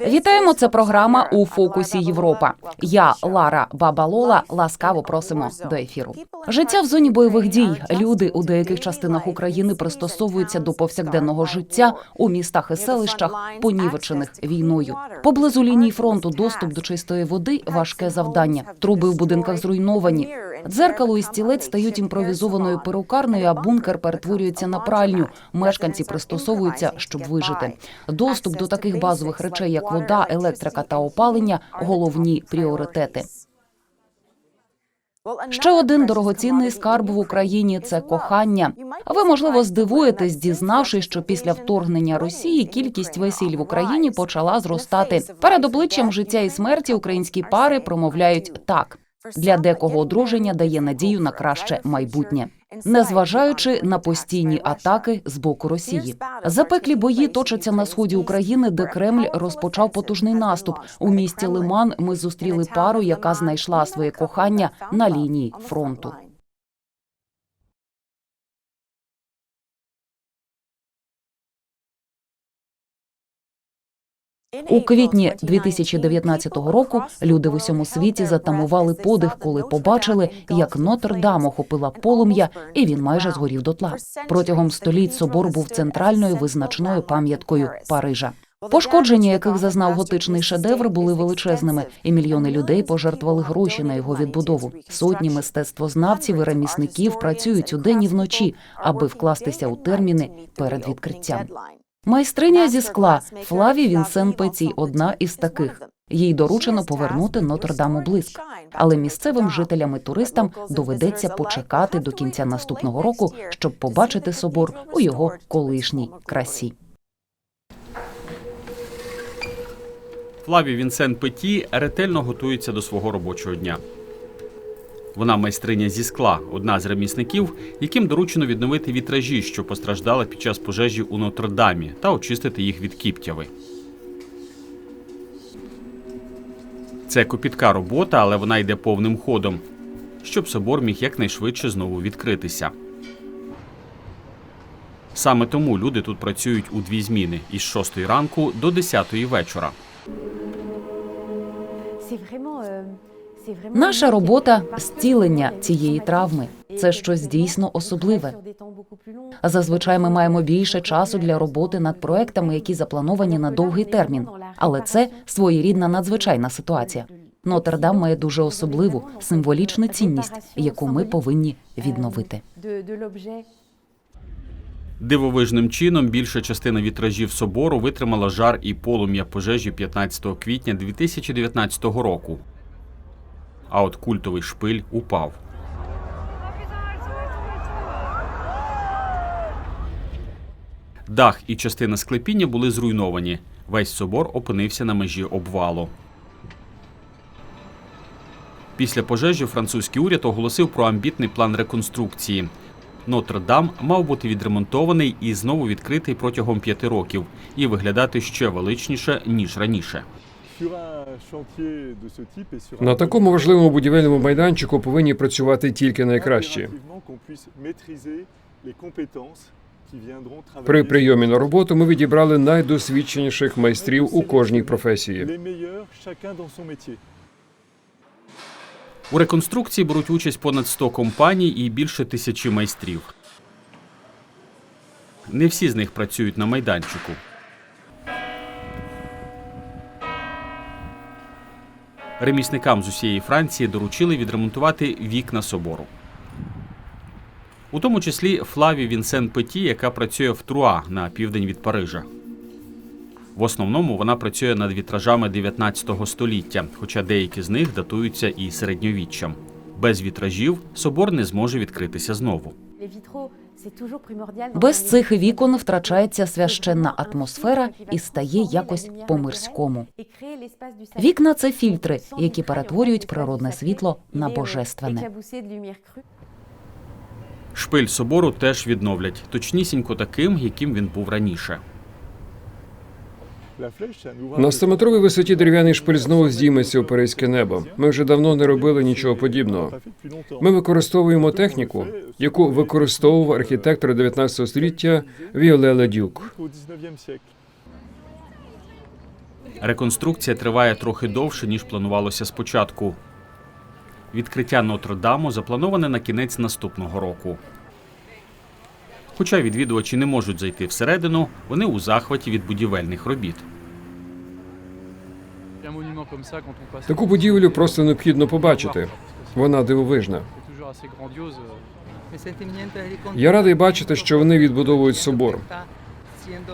Вітаємо. Це програма у фокусі Європа. Я Лара Бабалола. Ласкаво просимо до ефіру. Життя в зоні бойових дій. Люди у деяких частинах України пристосовуються до повсякденного життя у містах і селищах, понівечених війною. Поблизу лінії фронту доступ до чистої води важке завдання. Труби в будинках зруйновані. Дзеркало і стілець стають імпровізованою перукарнею, а бункер перетворюється на пральню. Мешканці пристосовуються, щоб вижити. Доступ до таких базових речей, як вода, електрика та опалення головні пріоритети. Ще один дорогоцінний скарб в Україні це кохання. Ви можливо здивуєтесь, дізнавшись, що після вторгнення Росії кількість весіль в Україні почала зростати. Перед обличчям життя і смерті українські пари промовляють так. Для декого одруження дає надію на краще майбутнє, незважаючи на постійні атаки з боку Росії. Запеклі бої точаться на сході України, де Кремль розпочав потужний наступ. У місті Лиман ми зустріли пару, яка знайшла своє кохання на лінії фронту. У квітні 2019 року люди в усьому світі затамували подих, коли побачили, як Нотр-Дам охопила полум'я, і він майже згорів дотла. Протягом століть собор був центральною визначною пам'яткою Парижа. Пошкодження, яких зазнав готичний шедевр, були величезними, і мільйони людей пожертвували гроші на його відбудову. Сотні мистецтвознавців і ремісників працюють удень і вночі, аби вкластися у терміни перед відкриттям. Майстриня зі скла Флаві Вінсен Пеці одна із таких. Їй доручено повернути Нотр-Дам у блиск. Але місцевим жителям і туристам доведеться почекати до кінця наступного року, щоб побачити собор у його колишній красі. Флаві Вінсен Петі ретельно готується до свого робочого дня. Вона майстриня зі скла, одна з ремісників, яким доручено відновити вітражі, що постраждали під час пожежі у Нотр-Дамі, та очистити їх від кіптяви. Це копітка робота, але вона йде повним ходом, щоб собор міг якнайшвидше знову відкритися. Саме тому люди тут працюють у дві зміни із 6 ранку до 10 вечора. Наша робота зцілення цієї травми. Це щось дійсно особливе. Зазвичай ми маємо більше часу для роботи над проектами, які заплановані на довгий термін. Але це своєрідна надзвичайна ситуація. Нотр-Дам має дуже особливу символічну цінність, яку ми повинні відновити. Дивовижним чином більша частина вітражів собору витримала жар і полум'я пожежі 15 квітня 2019 року. А от культовий шпиль упав. Дах і частина склепіння були зруйновані. Весь собор опинився на межі обвалу. Після пожежі французький уряд оголосив про амбітний план реконструкції. Нотр-Дам мав бути відремонтований і знову відкритий протягом п'яти років і виглядати ще величніше ніж раніше. На такому важливому будівельному майданчику повинні працювати тільки найкращі. При прийомі на роботу ми відібрали найдосвідченіших майстрів у кожній професії. У реконструкції беруть участь понад 100 компаній і більше тисячі майстрів. Не всі з них працюють на майданчику. Ремісникам з усієї Франції доручили відремонтувати вікна собору. У тому числі Флаві Вінсен Петі, яка працює в Труа на південь від Парижа. В основному вона працює над вітражами 19 століття, хоча деякі з них датуються і середньовіччям. Без вітражів собор не зможе відкритися знову. Без цих вікон втрачається священна атмосфера і стає якось по-мирському. Вікна це фільтри, які перетворюють природне світло на божественне. Шпиль собору теж відновлять, точнісінько таким, яким він був раніше. На 100-метровій висоті дерев'яний шпиль знову здійметься у паризьке небо. Ми вже давно не робили нічого подібного. Ми використовуємо техніку, яку використовував архітектор 19 століття Віоле Дюк. Реконструкція триває трохи довше, ніж планувалося спочатку. Відкриття Нотр-Даму заплановане на кінець наступного року. Хоча відвідувачі не можуть зайти всередину, вони у захваті від будівельних робіт. Таку будівлю просто необхідно побачити. Вона дивовижна. Я радий бачити, що вони відбудовують собор.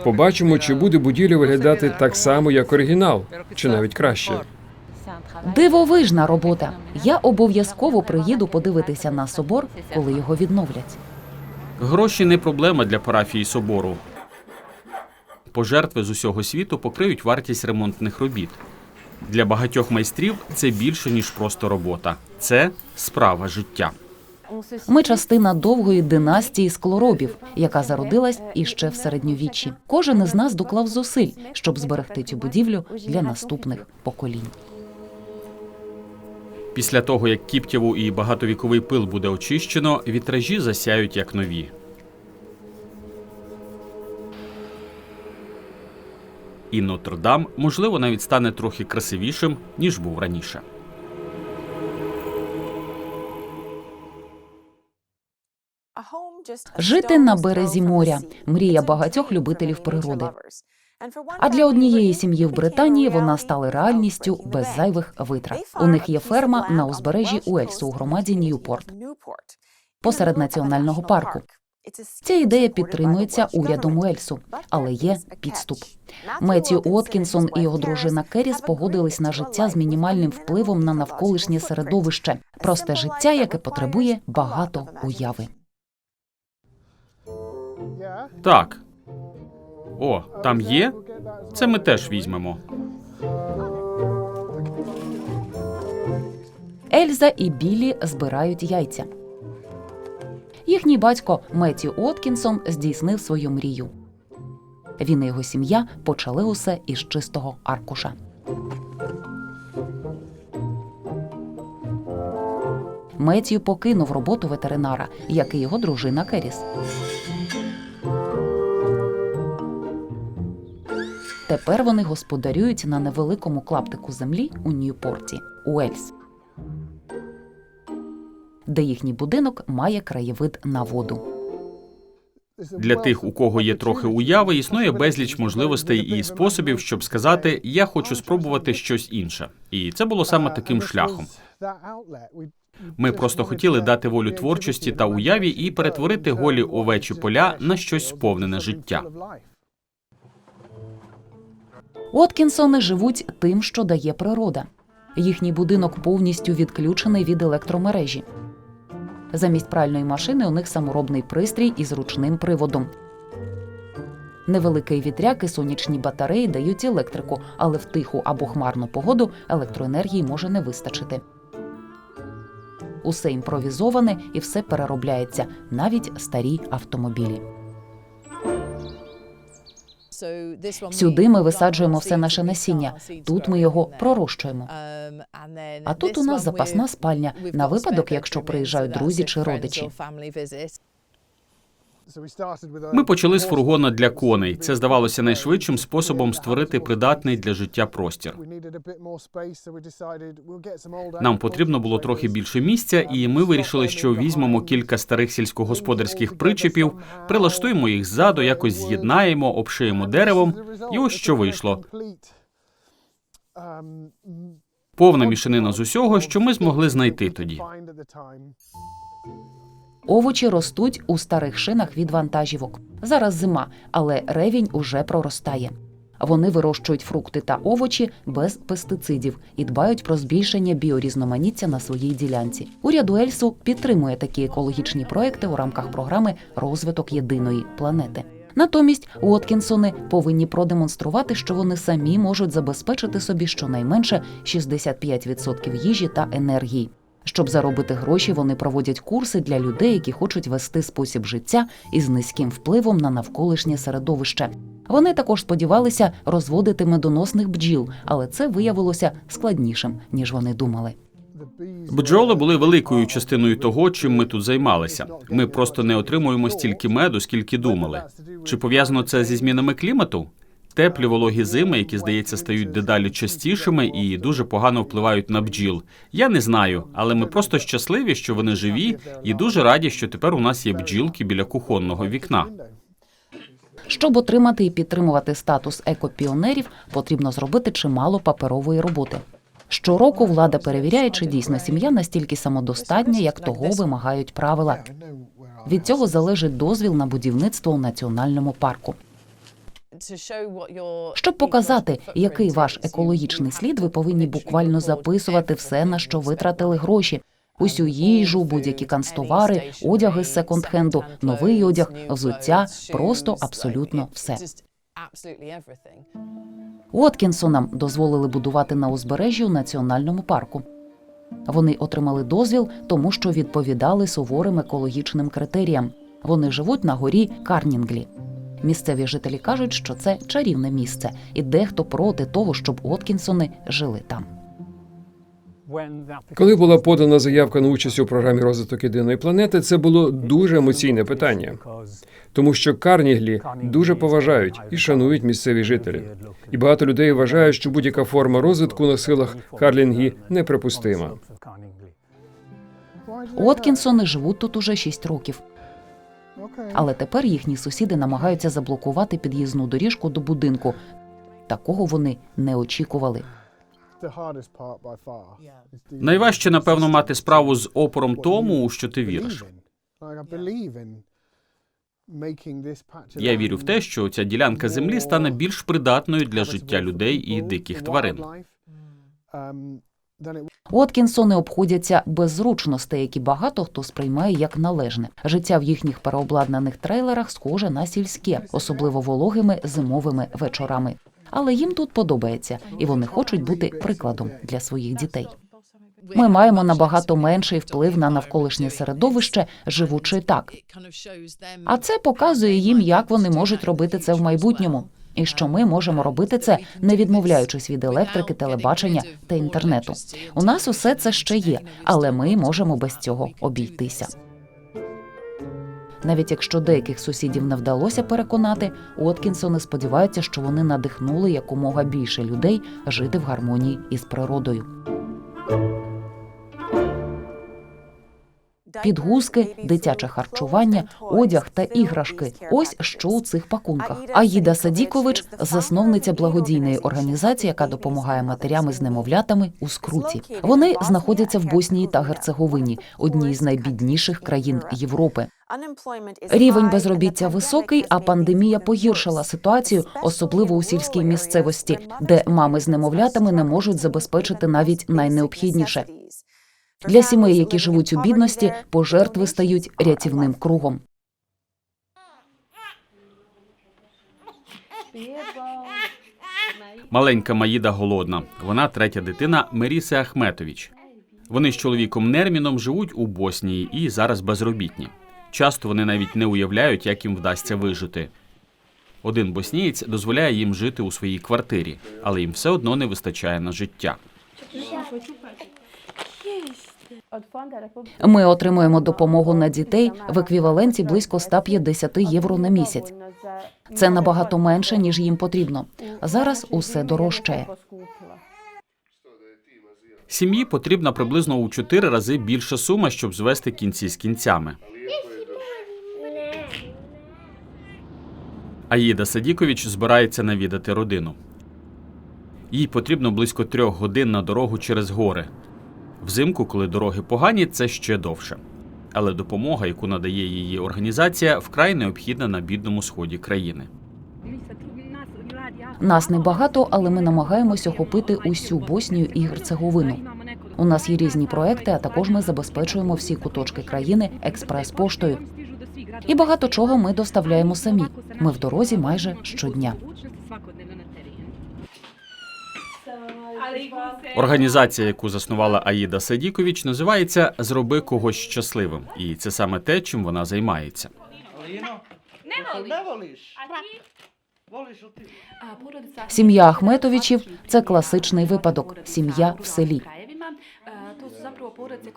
Побачимо, чи буде будівля виглядати так само, як оригінал, чи навіть краще. Дивовижна робота. Я обов'язково приїду подивитися на собор, коли його відновлять. Гроші не проблема для парафії собору. Пожертви з усього світу покриють вартість ремонтних робіт. Для багатьох майстрів це більше ніж просто робота. Це справа життя. Ми частина довгої династії склоробів, яка зародилась іще в середньовіччі. Кожен із нас доклав зусиль, щоб зберегти цю будівлю для наступних поколінь. Після того, як кіптєву і багатовіковий пил буде очищено, вітражі засяють як нові. І Нотр-Дам, можливо, навіть стане трохи красивішим, ніж був раніше. Жити на березі моря мрія багатьох любителів природи. А для однієї сім'ї в Британії вона стала реальністю без зайвих витрат. У них є ферма на узбережжі Уельсу у громаді Ньюпорт посеред національного парку. Ця ідея підтримується урядом Уельсу, але є підступ. Меттью Уоткінсон і його дружина Керіс погодились на життя з мінімальним впливом на навколишнє середовище, просте життя, яке потребує багато уяви. Так. О, там є? Це ми теж візьмемо. Ельза і Білі збирають яйця. Їхній батько Меттью Уоткінсон здійснив свою мрію. Він і його сім'я почали усе із чистого аркуша. Меттью покинув роботу ветеринара, як і його дружина Керіс. Тепер вони господарюють на невеликому клаптику землі у Ньюпорті, Уельс, де їхній будинок має краєвид на воду. Для тих, у кого є трохи уяви, існує безліч можливостей і способів, щоб сказати Я хочу спробувати щось інше. І це було саме таким шляхом. Ми просто хотіли дати волю творчості та уяві і перетворити голі овечі поля на щось сповнене життя. Откінсони живуть тим, що дає природа. Їхній будинок повністю відключений від електромережі. Замість пральної машини у них саморобний пристрій із ручним приводом. Невеликий вітряк і сонячні батареї дають електрику, але в тиху або хмарну погоду електроенергії може не вистачити. Усе імпровізоване і все переробляється, навіть старі автомобілі. Сюди ми висаджуємо все наше насіння. Тут ми його пророщуємо. А тут у нас запасна спальня на випадок, якщо приїжджають друзі чи родичі. Ми почали з фургона для коней. Це здавалося найшвидшим способом створити придатний для життя простір. Нам потрібно було трохи більше місця, і ми вирішили, що візьмемо кілька старих сільськогосподарських причепів, прилаштуємо їх ззаду, якось з'єднаємо, обшиємо деревом. І ось що вийшло. Повна мішанина з усього, що ми змогли знайти тоді. Овочі ростуть у старих шинах від вантажівок. Зараз зима, але ревінь уже проростає. Вони вирощують фрукти та овочі без пестицидів і дбають про збільшення біорізноманіття на своїй ділянці. Уряд Уельсу підтримує такі екологічні проекти у рамках програми Розвиток єдиної планети. Натомість Уоткінсони повинні продемонструвати, що вони самі можуть забезпечити собі щонайменше 65% їжі та енергії. Щоб заробити гроші, вони проводять курси для людей, які хочуть вести спосіб життя із низьким впливом на навколишнє середовище. Вони також сподівалися розводити медоносних бджіл, але це виявилося складнішим ніж вони думали. Бджоли були великою частиною того, чим ми тут займалися. Ми просто не отримуємо стільки меду, скільки думали. Чи пов'язано це зі змінами клімату? Теплі вологі зими, які здається стають дедалі частішими і дуже погано впливають на бджіл. Я не знаю, але ми просто щасливі, що вони живі, і дуже раді, що тепер у нас є бджілки біля кухонного вікна. Щоб отримати і підтримувати статус екопіонерів, потрібно зробити чимало паперової роботи. Щороку влада перевіряє, чи дійсно сім'я настільки самодостатня, як того вимагають правила. Від цього залежить дозвіл на будівництво у національному парку. Щоб показати, який ваш екологічний слід, ви повинні буквально записувати все, на що витратили гроші. Усю їжу, будь-які канцтовари, одяги з секонд-хенду, новий одяг, взуття, просто абсолютно все. Уоткінсонам дозволили будувати на узбережжі у національному парку. Вони отримали дозвіл, тому що відповідали суворим екологічним критеріям. Вони живуть на горі Карнінглі. Місцеві жителі кажуть, що це чарівне місце, і дехто проти того, щоб Уоткінсони жили там. Коли була подана заявка на участь у програмі розвиток єдиної планети, це було дуже емоційне питання, тому що Карніглі дуже поважають і шанують місцеві жителі. І багато людей вважають, що будь-яка форма розвитку на силах Карлінгі неприпустима. Уоткінсони живуть тут уже 6 років. Але тепер їхні сусіди намагаються заблокувати під'їзну доріжку до будинку. Такого вони не очікували. Найважче, напевно, мати справу з опором тому, у що ти віриш. Я вірю в те, що ця ділянка землі стане більш придатною для життя людей і диких тварин. Уоткінсони обходяться без зручностей, які багато хто сприймає як належне. Життя в їхніх переобладнаних трейлерах схоже на сільське, особливо вологими зимовими вечорами. Але їм тут подобається, і вони хочуть бути прикладом для своїх дітей. Ми маємо набагато менший вплив на навколишнє середовище, живучи так. А це показує їм, як вони можуть робити це в майбутньому. І що ми можемо робити це, не відмовляючись від електрики, телебачення та інтернету. У нас усе це ще є, але ми можемо без цього обійтися. Навіть якщо деяких сусідів не вдалося переконати, Уоткінсони сподіваються, що вони надихнули якомога більше людей жити в гармонії із природою. Підгузки, дитяче харчування, одяг та іграшки. Ось що у цих пакунках. Аїда Садікович, засновниця благодійної організації, яка допомагає матерям із немовлятами у скруті. Вони знаходяться в Боснії та Герцеговині, одній з найбідніших країн Європи. Рівень безробіття високий, а пандемія погіршила ситуацію, особливо у сільській місцевості, де мами з немовлятами не можуть забезпечити навіть найнеобхідніше. Для сімей, які живуть у бідності, пожертви стають рятівним кругом. Маленька Маїда голодна. Вона третя дитина Меріси Ахметович. Вони з чоловіком Нерміном живуть у Боснії і зараз безробітні. Часто вони навіть не уявляють, як їм вдасться вижити. Один боснієць дозволяє їм жити у своїй квартирі, але їм все одно не вистачає на життя. Ми отримуємо допомогу на дітей в еквіваленті близько 150 євро на місяць. Це набагато менше ніж їм потрібно. Зараз усе дорожчає. Сім'ї потрібна приблизно у чотири рази більша сума, щоб звести кінці з кінцями. Аїда Садікович збирається навідати родину. Їй потрібно близько трьох годин на дорогу через гори. Взимку, коли дороги погані, це ще довше. Але допомога, яку надає її організація, вкрай необхідна на бідному сході країни. Нас небагато, але ми намагаємось охопити усю Боснію і Герцеговину. У нас є різні проекти, а також ми забезпечуємо всі куточки країни експрес-поштою. І багато чого ми доставляємо самі. Ми в дорозі майже щодня. Організація, яку заснувала Аїда Садікович, називається Зроби когось щасливим, і це саме те, чим вона займається. Сім'я Ахметовичів це класичний випадок. Сім'я в селі.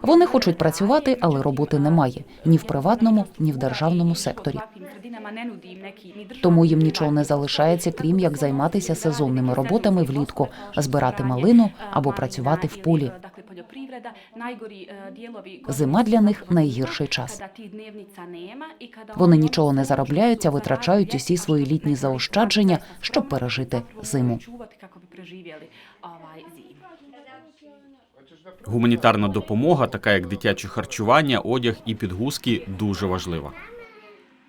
Вони хочуть працювати, але роботи немає ні в приватному, ні в державному секторі. Тому їм нічого не залишається, крім як займатися сезонними роботами влітку, збирати малину або працювати в полі. Зима для них найгірший час. Вони нічого не заробляють, а витрачають усі свої літні заощадження, щоб пережити зиму. Гуманітарна допомога, така як дитяче харчування, одяг і підгузки, дуже важлива.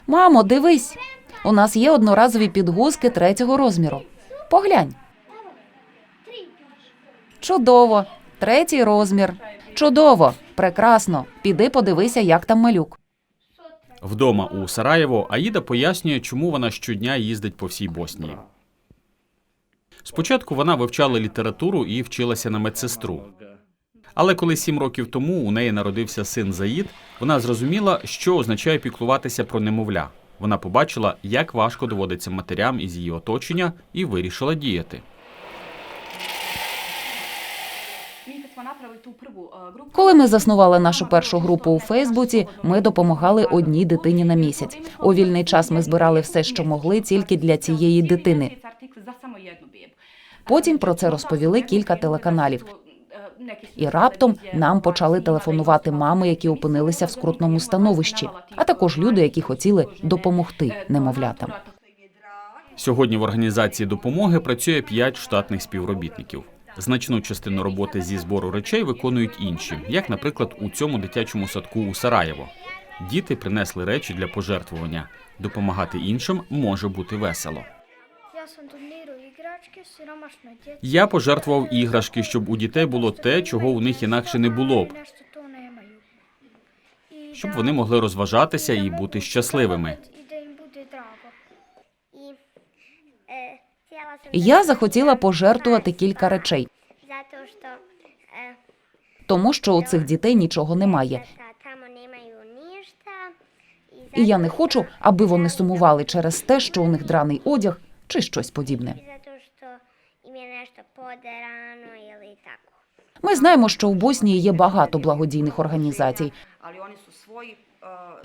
Мамо, дивись, у нас є одноразові підгузки третього розміру. Поглянь. Чудово, третій розмір. Чудово, прекрасно. Піди подивися, як там малюк. Вдома у Сараєво Аїда пояснює, чому вона щодня їздить по всій Боснії. Спочатку вона вивчала літературу і вчилася на медсестру. Але коли сім років тому у неї народився син Заїд, вона зрозуміла, що означає піклуватися про немовля. Вона побачила, як важко доводиться матерям із її оточення, і вирішила діяти. Коли ми заснували нашу першу групу у Фейсбуці, ми допомагали одній дитині на місяць. У вільний час ми збирали все, що могли, тільки для цієї дитини. Потім про це розповіли кілька телеканалів. І раптом нам почали телефонувати мами, які опинилися в скрутному становищі, а також люди, які хотіли допомогти немовлятам. Сьогодні в організації допомоги працює 5 штатних співробітників. Значну частину роботи зі збору речей виконують інші, як, наприклад, у цьому дитячому садку у Сараєво. Діти принесли речі для пожертвування. Допомагати іншим може бути весело. Я пожертвував іграшки, щоб у дітей було те, чого у них інакше не було б, щоб вони могли розважатися і бути щасливими. Я захотіла пожертвувати кілька речей, тому що у цих дітей нічого немає. І я не хочу, аби вони сумували через те, що у них драний одяг чи щось подібне. Ми знаємо, що у Боснії є багато благодійних організацій,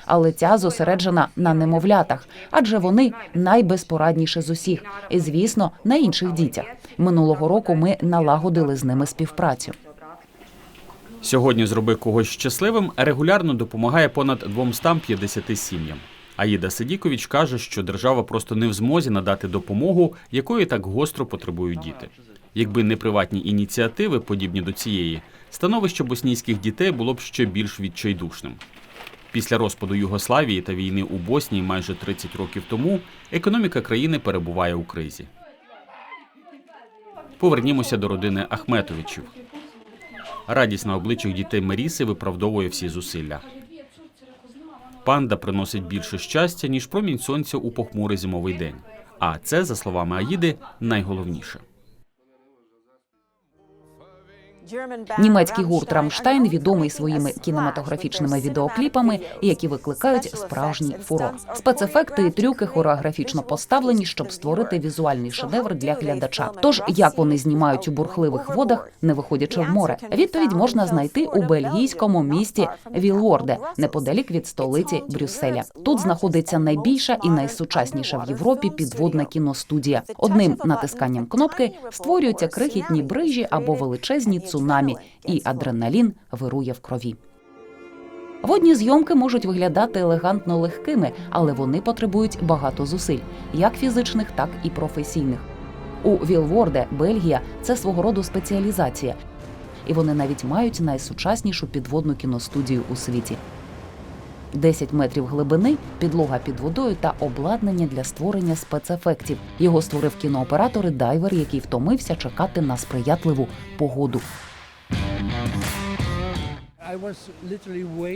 але ця зосереджена на немовлятах, адже вони найбезпорадніші з усіх, і звісно, на інших дітях. Минулого року ми налагодили з ними співпрацю. Сьогодні зроби когось щасливим регулярно допомагає понад 250 сім'ям. Аїда Сидікович каже, що держава просто не в змозі надати допомогу, якої так гостро потребують діти. Якби не приватні ініціативи, подібні до цієї, становище боснійських дітей було б ще більш відчайдушним. Після розпаду Югославії та війни у Боснії майже 30 років тому економіка країни перебуває у кризі. Повернімося до родини Ахметовичів. Радість на обличчях дітей Меріси виправдовує всі зусилля. Панда приносить більше щастя, ніж промінь сонця у похмурий зимовий день. А це, за словами Аїди, найголовніше. Німецький гурт Рамштайн відомий своїми кінематографічними відеокліпами, які викликають справжній фурор. Спецефекти і трюки хореографічно поставлені, щоб створити візуальний шедевр для глядача. Тож як вони знімають у бурхливих водах, не виходячи в море, відповідь можна знайти у бельгійському місті Вілворде, неподалік від столиці Брюсселя. Тут знаходиться найбільша і найсучасніша в Європі підводна кіностудія. Одним натисканням кнопки створюються крихітні брижі або величезні цунамі, і адреналін вирує в крові. Водні зйомки можуть виглядати елегантно легкими, але вони потребують багато зусиль, як фізичних, так і професійних. У Вілворде, Бельгія, це свого роду спеціалізація, і вони навіть мають найсучаснішу підводну кіностудію у світі. 10 метрів глибини, підлога під водою та обладнання для створення спецефектів. Його створив кінооператор і дайвер, який втомився чекати на сприятливу погоду.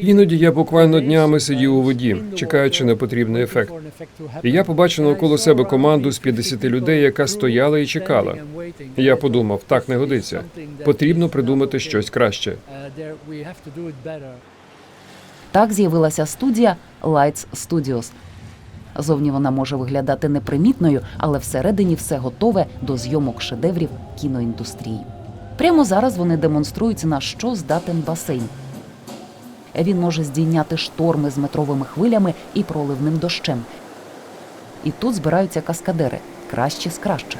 Іноді я буквально днями сидів у воді, чекаючи на потрібний ефект. І я побачив навколо себе команду з 50 людей, яка стояла і чекала. І я подумав, так не годиться. Потрібно придумати щось краще. Так з'явилася студія Lights Studios. Зовні вона може виглядати непримітною, але всередині все готове до зйомок шедеврів кіноіндустрії. Прямо зараз вони демонструють на що здатен басейн. Він може здійняти шторми з метровими хвилями і проливним дощем. І тут збираються каскадери, кращі з кращих.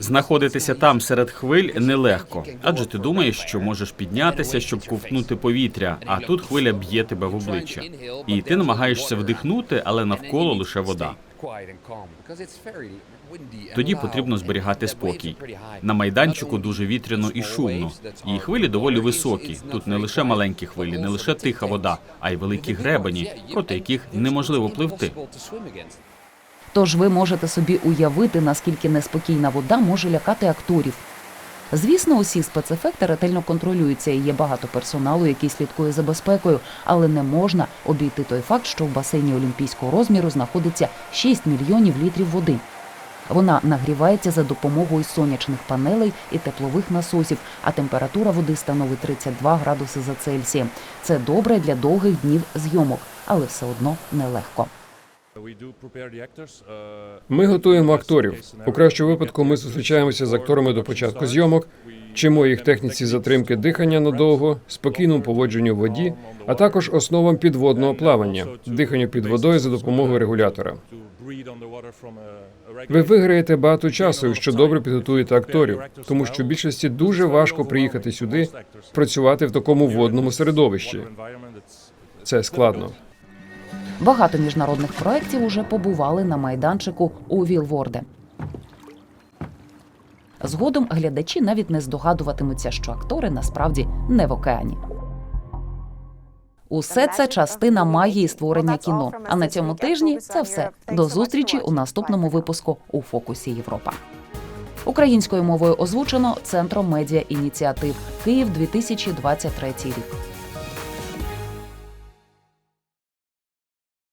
Знаходитися там серед хвиль нелегко, адже ти думаєш, що можеш піднятися, щоб ковтнути повітря, а тут хвиля б'є тебе в обличчя. І ти намагаєшся вдихнути, але навколо лише вода. Тоді потрібно зберігати спокій. На майданчику дуже вітряно і шумно. І хвилі доволі високі. Тут не лише маленькі хвилі, не лише тиха вода, а й великі гребені, проти яких неможливо пливти. Тож ви можете собі уявити, наскільки неспокійна вода може лякати акторів. Звісно, усі спецефекти ретельно контролюються і є багато персоналу, який слідкує за безпекою, але не можна обійти той факт, що в басейні олімпійського розміру знаходиться 6 мільйонів літрів води. Вона нагрівається за допомогою сонячних панелей і теплових насосів, а температура води становить 32 градуси за Цельсієм. Це добре для довгих днів зйомок, але все одно нелегко. Ми готуємо акторів. У кращому випадку ми зустрічаємося з акторами до початку зйомок, вчимо їх техніці затримки дихання надовго, спокійному поводженню в воді, а також основам підводного плавання, диханню під водою за допомогою регулятора. Ви виграєте багато часу, що добре підготуєте акторів, тому що більшості дуже важко приїхати сюди, працювати в такому водному середовищі. Це складно. Багато міжнародних проєктів уже побували на майданчику у Вілворде. Згодом глядачі навіть не здогадуватимуться, що актори насправді не в океані. Усе це частина магії створення кіно. А на цьому тижні це все. До зустрічі у наступному випуску у фокусі Європа. Українською мовою озвучено Центром медіа ініціатив Київ 2023 рік.